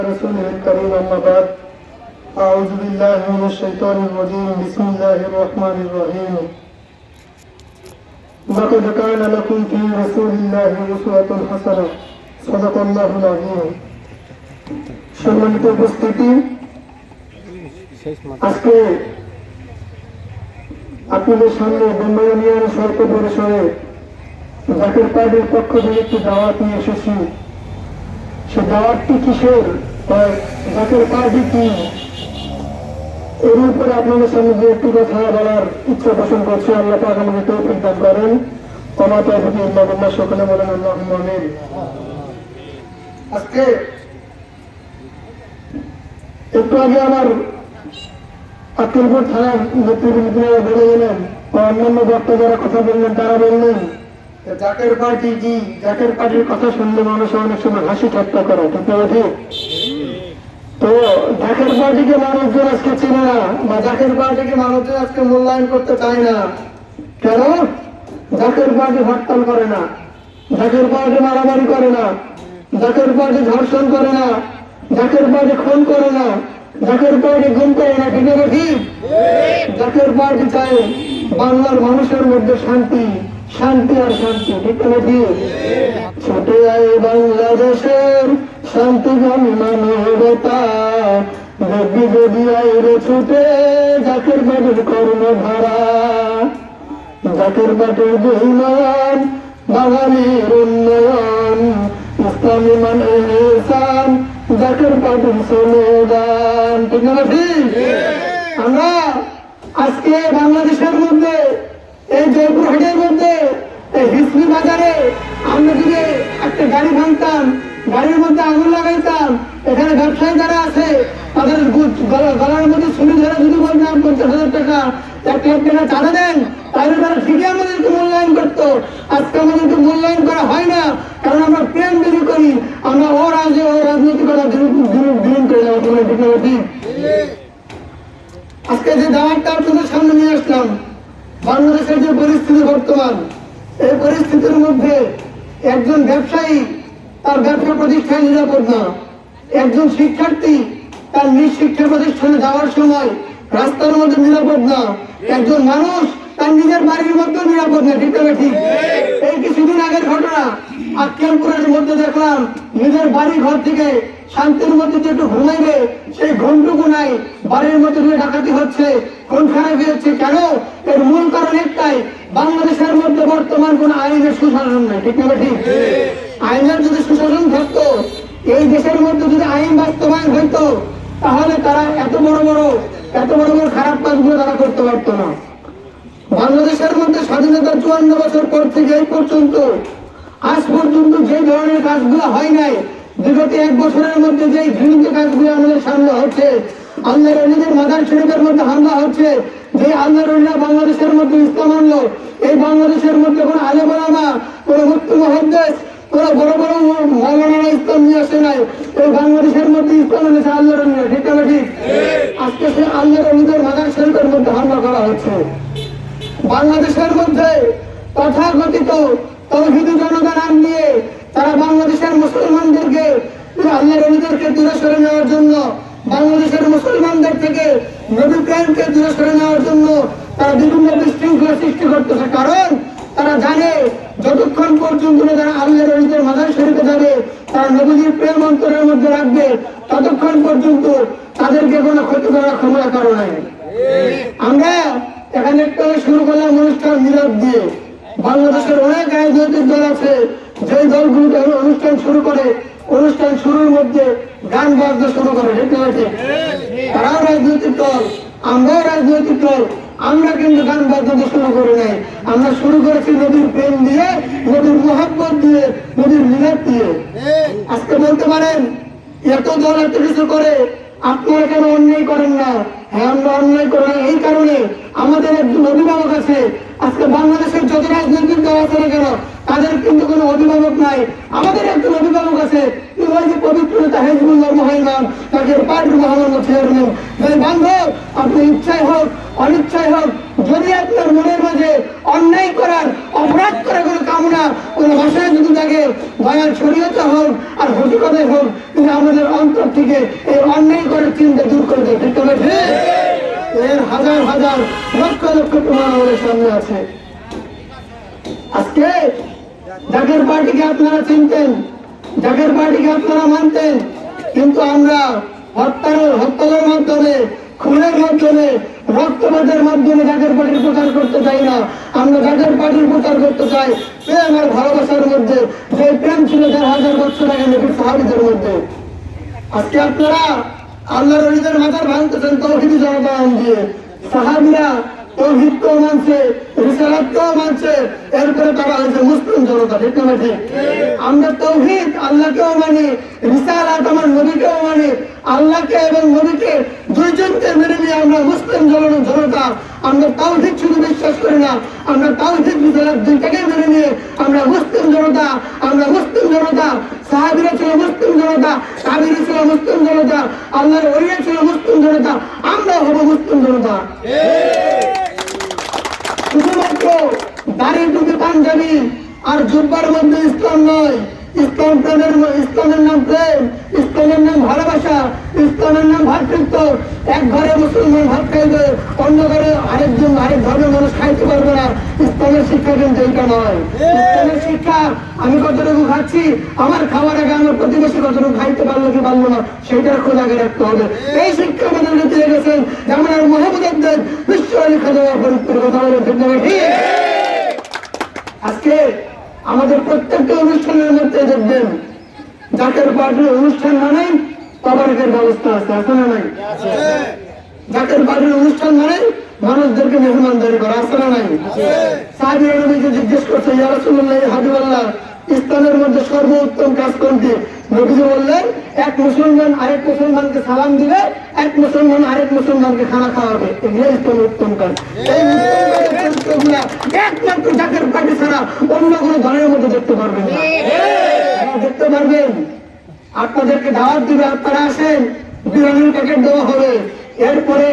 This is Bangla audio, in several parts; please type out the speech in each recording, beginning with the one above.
رسوله الكريم أما بعد أعوذ بالله من الشيطان الرجيم بسم الله الرحمن الرحيم لقد كان لكم في رسول الله أسوة حسنة صدق الله العظيم সম্মানিত উপস্থিতি আজকে আপনাদের সামনে বন্ধনীয় স্বল্প পরিসরে জাকের পার্টির পক্ষ থেকে একটি দাওয়াত নিয়ে এসেছি সে দাওয়াতটি কিসের এর উপরে আপনাদের সামনে যে কথা বলার ইচ্ছা পোষণ করছি, আল্লাহ তৌফিক দান করেন। সকলে বলেন আমিন। আজকে একটু আগে আমার আক্কেলপুর থানার গেলেন বা অন্যান্য বক্তা যারা কথা বললেন, তারা বললেন জাকের পার্টি কি? জাকের পার্টির কথা শুনলে মানুষ অনেক সময় হাসি ঠাট্টা করে না ঠিক তো জাকের পার্টিকে মানুষজন আজকে চেনে না বা জাকের পার্টিকে মানুষজন আজকে মূল্যায়ন করতে চায় না। কেন? জাকের পার্টি হরতাল করে না জাকের পার্টি মারামারি করে না জাকের পার্টি ধর্ষণ করে না জাকের পার্টি খুন করে না জাকের পার্টি গুম করে না ঠিক ঠিক। জাকের পার্টি চায় বাংলার মানুষের মধ্যে শান্তি। শান্তি আর শান্তি, ঠিক না ঠিক? ছুটে বাংলাদেশের শান্তিগামী মানবতা। দেখবি যদি আইরে ছুটে জাকের বাড়ির কর্মধারা জাকের বাটের দুইমান বাঙালির উন্নয়ন। ইসলামী মান এহসান জাকের না আমরা আজকে বাংলাদেশের মধ্যে, এই জয়পুরহাটের মধ্যে বাজারে আমরা যদি একটা গাড়ি ভাঙতাম, গাড়ির মধ্যে আগুন লাগাইতাম, এখানে ব্যবসায়ী যারা আছে, তাদের গলার মধ্যে ছুরি ধরে যদি বলতাম, পঞ্চাশ হাজার টাকা আজকে যে সামনে নিয়ে বাংলাদেশের যে পরিস্থিতি বর্তমান এই পরিস্থিতির মধ্যে একজন ব্যবসায়ী তার ব্যবসা প্রতিষ্ঠান নিরাপদ না। একজন শিক্ষার্থী তার নিজ শিক্ষা প্রতিষ্ঠানে যাওয়ার সময় রাস্তার মধ্যে নিরাপদ না। একজন মানুষ তার নিজের বাড়ির মধ্যে নিরাপদ না, ঠিক না ঠিক? এই কিছুদিন আগের ঘটনা আক্কেলপুরের মধ্যে দেখলাম, নিজের বাড়ি ঘর থেকে শান্তির মধ্যে যে একটু ঘুমাইবে, সেই ঘুমটুকু নাই। বাড়ির মধ্যে দিয়ে ডাকাতি হচ্ছে। কোন খারাপ হচ্ছে কেন? এর মূল কারণ একটাই, বাংলাদেশের মধ্যে বর্তমান কোন আইনের সুশাসন নাই। ঠিক না ঠিক? আইনের যদি সুশাসন থাকতো, এই দেশের মধ্যে যদি আইন বাস্তবায়ন হইতো, তাহলে তারা এত বড় বড়, এত বড় বড় খারাপ কাজগুলো তারা করতে পারতো না। বাংলাদেশের মধ্যে স্বাধীনতার চুয়ান্ন বছর পর থেকে এই পর্যন্ত, আজ পর্যন্ত যে ধরনের কাজগুলো হয় নাই বিগত এক বছরের মধ্যে যে ঘৃণিত কাজগুলো আমাদের সামনে হচ্ছে আল্লাহ রলিদের মাদার শরীফের মধ্যে হামলা হচ্ছে যে আল্লাহ বাংলাদেশের মধ্যে ইসলাম আনলো, এই বাংলাদেশের মধ্যে কোনো আলেমালামা কোনো মুক্তি মহাদ্দেশ, কোনো বড় বড় মৌলানা ইসলাম নিয়ে আসে নাই, এই বাংলাদেশের মধ্যে ইসলাম এনেছে আল্লাহ রলিরা ঠিক না ঠিক? আজকে সে আল্লাহ রলিদের মাদার শরীফের মধ্যে হামলা করা হচ্ছে। বাংলাদেশের মধ্যে তথাকথিত তৌহিদি জনতা নাম নিয়ে তারা বাংলাদেশের মুসলমানদেরকে আল্লাহ রবিদেরকে দূরে সরে নেওয়ার জন্য, বাংলাদেশের মুসলমানদের থেকে নবী প্রেমকে দূরে সরে নেওয়ার জন্য তারা বিভিন্ন বিশৃঙ্খলা সৃষ্টি করতেছে। কারণ তারা জানে, যতক্ষণ পর্যন্ত তারা আল্লাহ রবিদের মাদার শরীফে যাবে, তারা নবীজির প্রেম অন্তরের মধ্যে রাখবে, ততক্ষণ পর্যন্ত তাদেরকে কোনো ক্ষতি করার ক্ষমতা কারও নাই। আমরা এখানে একটা শুরু করলাম অনুষ্ঠান নীরব দিয়ে। বাংলাদেশের অনেক রাজনৈতিক দল আছে যে দলগুলো অনুষ্ঠান শুরু করে, অনুষ্ঠান শুরুর মধ্যে গান বাজনা শুরু করে, ঠিক ঠিক? তারাও রাজনৈতিক দল, আমরাও রাজনৈতিক দল, আমরা কিন্তু গান বাজনা শুরু করে নাই। আমরা শুরু করেছি নদীর প্রেম দিয়ে নদীর মোহাব্বত দিয়ে নদীর মিলাদ দিয়ে। আজকে বলতে পারেন, এত দল এত কিছু করে, আপনারা কেন অন্যায় করেন না? হ্যাঁ আমরা অন্যায় করি এই কারণে আমাদের একজন অভিভাবক আছে, আজকে বাংলাদেশের যত রাজনৈতিক দল আছে না কেন, তাদের কিন্তু কোনো অভিভাবক নাই। আমাদের একজন অভিভাবক আছে ওই যে পবিত্র নেতা হেজবুল্লাহ চেয়ারম্যান জাতীয় পার্টির মহামান্য চেয়ারম্যান ভাই বান্ধব আপনি ইচ্ছাই হোক অনিচ্ছাই হোক, যদি আপনার মনের মাঝে অন্যায় করার, অপরাধ করার কোনো কামনা, কোনো ভাষায় যদি থাকে দয়াল শরীয়তে হোক আর হটিকতায় হোক কিন্তু আমাদের অন্তর থেকে এই অন্যায় করার চিন্তা দূর করে দেয়। ঠিক তবে এর হাজার হাজার, লক্ষ লক্ষ প্রমাণ আমাদের সামনে আছে। আজকে জাকের পার্টিকে আপনারা চিনতেন। জাকের পার্টিকে আপনারা মানতেন, কিন্তু আমরা হত্যার হত্যার মাধ্যমে, খুনের মাধ্যমে, রক্তপাতের মাধ্যমে জাকের পার্টির প্রচার করতে চাই না, আমরা জাকের পার্টির প্রচার করতে চাই প্রেম আর ভালোবাসার মধ্যে, যে প্রেম ছিল দেড় হাজার বছর আগে নবীর সাহাবিদের মধ্যে। আজকে আপনারা আল্লাহর অলিদের মাথার ভাঙতেছেন তৌহিদি জনতা দিয়ে সাহাবিরা তৌহিদকেও আমরা তৌহিদ আল্লাহকেও দুইটাকে মেনে নিয়ে আমরা মুসলিম জনতা আমরা মুসলিম জনতা সাহাবিরা ছিল মুসলিম জনতা কাবিরা ছিল মুসলিম জনতা, আল্লাহর ওরিয়া ছিল মুসলিম জনতা, আমরা হব মুসলিম জনতা। দাড়ি টুপি পাঞ্জাবি আর জুব্বার মধ্যে ইসলাম নয়। ইসলাম প্রেমের ইসলামের নাম প্রেম, ইসলামের নাম ভালোবাসা, ইসলামের নাম ভাতৃত্ব। এক ঘরে মুসলমান ভাত খাইবে, অন্য ঘরে আরেকজন আরেক ধর্মের মানুষ খাইতে পারবে না। ইসলামের শিক্ষা কিন্তু এইটা নয়। শিক্ষা, আমি কতটুকু খাচ্ছি, আমার খাবার আগে আমার প্রতিবেশী কতটুকু খাইতে পারল কি পারল না সেইটার খোঁজ আগে রাখতে হবে। এই শিক্ষা আমাদের দিয়ে গেছেন যেমন আর মোহাম্মদ আব্দের বিশ্ব আলী খাদা ফরিদপুর কথা বলে ধন্যবাদ। আজকে আমাদের প্রত্যেকটা অনুষ্ঠানের মধ্যে দেখবেন জাতের পার্টির অনুষ্ঠান মানে তবারকের ব্যবস্থা আছে আছে না নাই? জাতের বাড়ির অনুষ্ঠান মানে মানুষদেরকে মেহমানদারি করা আছে না নাই? সাহেব জিজ্ঞেস করছে ইয়ারসুল্লাহ হাবিবাল্লাহ ইসলামের মধ্যে সর্বোত্তম কাজ কোনটি? নবীজি বললেন, এক মুসলমান আরেক মুসলমানকে সালাম দিবে, এক মুসলমান আরেক মুসলমানকে খানা খাওয়াবে। এগুলো ইসলামের উত্তম কাজ। এই একমাত্র জাকের পার্টি ছাড়া অন্য কোনো দলের মধ্যে দেখতে পারবেন দেখতে পারবেন, আপনাদেরকে দাওয়াত দিবে, আপনারা আসেন, বিরিয়ানির প্যাকেট দেওয়া হবে। এরপরে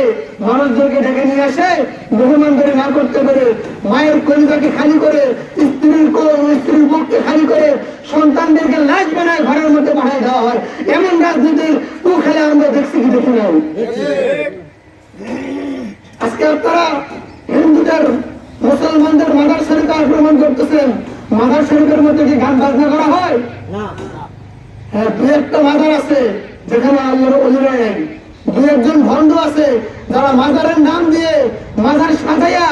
মানুষদেরকে ডেকে নিয়ে আসে, মেহমানদারি না করতে পারে, মায়ের কলিজাকে খালি করে স্ত্রীর কোল স্ত্রীর বুককে খালি করে সন্তানদেরকে লাশ বানায় ঘরের মধ্যে পাঠায় দেওয়া হয় এমন রাজনীতির তু খেলে আমরা দেখছি কি দেখি নাই। আজকে আপনারা হিন্দুদের মুসলমানদের মাদার শরীফে আক্রমণ করতেছেন। মাদার শরীফের মধ্যে কি গান বাজনা করা হয়? হ্যাঁ দু একটা মাদার আছে যেখানে আল্লাহর অলিরা নেই দু একজন ভণ্ড আছে যারা মাজারের নাম দিয়ে মাজার সাজাইয়া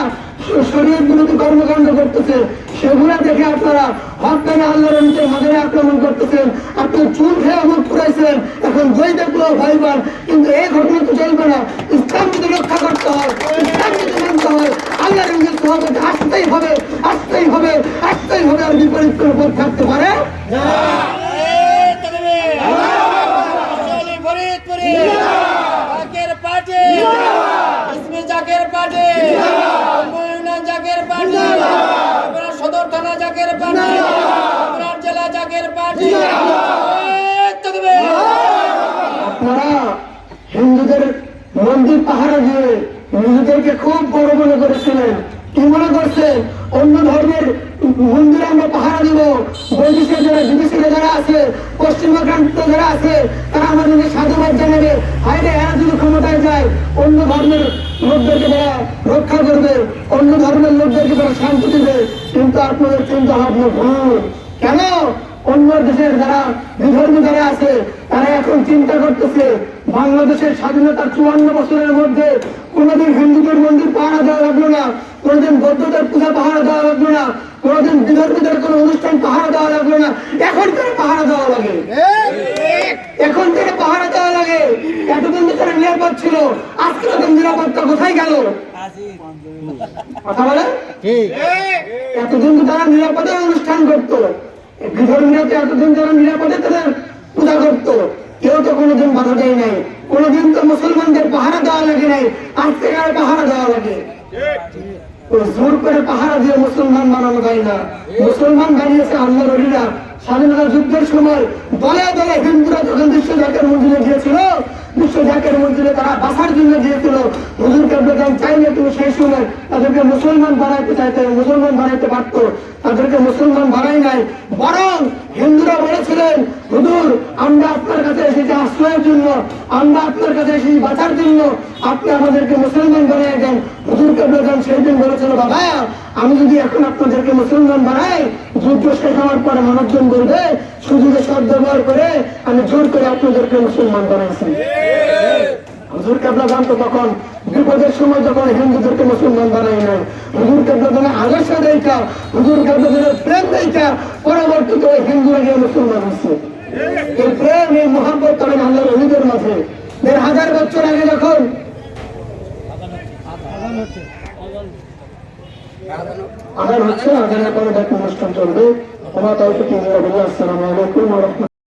শরীর বিরোধী কর্মকাণ্ড করতেছে। সেগুলা দেখে আপনারা হকানে আল্লাহর মাদারে আক্রমণ করতেছেন। আপনি চুল খেয়ে আমার পুরাইছেন এখন বই দেখল ভাইবার কিন্তু এই ঘটনা তো চলবে ইসলাম যদি রক্ষা করতে হয় ইসলাম যদি মানতে হয় আল্লাহর রঙের সহজে আসতেই হবে আসতেই হবে আসতেই হবে আর বিপরীত করে পথ থাকতে পারে ফরিদপুরে জাকের পার্টি ইসমি জাকের পার্টি ময়ূনা জাকের পার্টি আপনার সদর থানা জাকের পার্টি আপনার পার্টি আপনারা হিন্দুদের মন্দির পাহারা দিয়ে নিজেদেরকে খুব বড় মনে করেছিলেন। কি মনে করছেন? অন্য ধর্মের মন্দির আমরা পাহারা দিব। বৈদেশিক যারা বিদেশিরা যারা আছে পশ্চিমাক্রান্ত যারা আছে, তারা আমাদেরকে সাধুবাদ জানাবে। হাইরে এরা যদি ক্ষমতায় যায়, অন্য ধর্মের লোকদেরকে তারা রক্ষা করবে, অন্য ধর্মের লোকদেরকে তারা শান্তি দিবে। কিন্তু আপনাদের চিন্তা ভাবনা ভুল। কেন? অন্য দেশের যারা বিধর্মী যারা আছে তারা এখন চিন্তা করতেছে বাংলাদেশের স্বাধীনতার চুয়ান্ন বছরের মধ্যে কোনোদিন হিন্দুদের মন্দির পাহারা দেওয়া লাগল না কোনোদিন বৌদ্ধদের পূজা পাহারা দেওয়া লাগল না কোনোদিন বিধর্মীদের কোনো অনুষ্ঠান পাহারা দেওয়া লাগল না। এখন কেন পাহারা দেওয়া লাগে। এখন থেকে পাহারা দেওয়া লাগে। এতদিন তো তারা নিরাপদ ছিল আজকে তাদের নিরাপত্তা কোথায় গেল? কথা বলে? এতদিন তো তারা নিরাপদে অনুষ্ঠান করতো। জোর করে মুসলমান বানানো যায় মুসলমান বানিয়েছে স্বাধীনতা যুদ্ধের সময় দলে দলে হিন্দুরা যখন বিশ্ব জাকের মন্দিরে গিয়েছিল গিয়েছিল তারা বাসার জন্য গিয়েছিল হুজুর কেবলাম চাইলে তুমি সেই সময় তাদেরকে মুসলমান বানাইতে চাইতে, মুসলমান বানাইতে পারতো। তাদেরকে মুসলমান বানাই নাই। বরং হিন্দুরা বলেছিলেন, হুজুর, আমরা আপনার কাছে এসেছি আশ্রয়ের জন্য, আমরা আপনার কাছে এসেছি বাঁচার জন্য। আপনি আমাদেরকে মুসলমান বানিয়ে দেন। হুজুর কেবলাম সেই দিন বলেছিল, বাবা, আমি যদি এখন আপনাদেরকে মুসলমান বানাই শেষ হওয়ার পরে মানুষজন বলবে, সুযোগে সদ ব্যবহার করে আমি জোর করে আপনাদেরকে মুসলমান বানাইছি হুজুর কেবলা গান তো তখন, বিপদের সময় যখন হিন্দুদেরকে মুসলমান বানাই নাই, হুজুর কেবলা গানে আদর্শ দেয়টা হুজুর কেবলা গানের প্রেম দেয়টা পরবর্তীতে ওই হিন্দুরা গিয়ে মুসলমান হচ্ছে এই প্রেম, এই মহাব্বত করেন আল্লাহর অলিদের মাঝে। দেড় হাজার বছর আগে যখন আদান হচ্ছে আদানের দেখ অনুষ্ঠান চলবে আমার থেকে আসসালামু আলাইকুম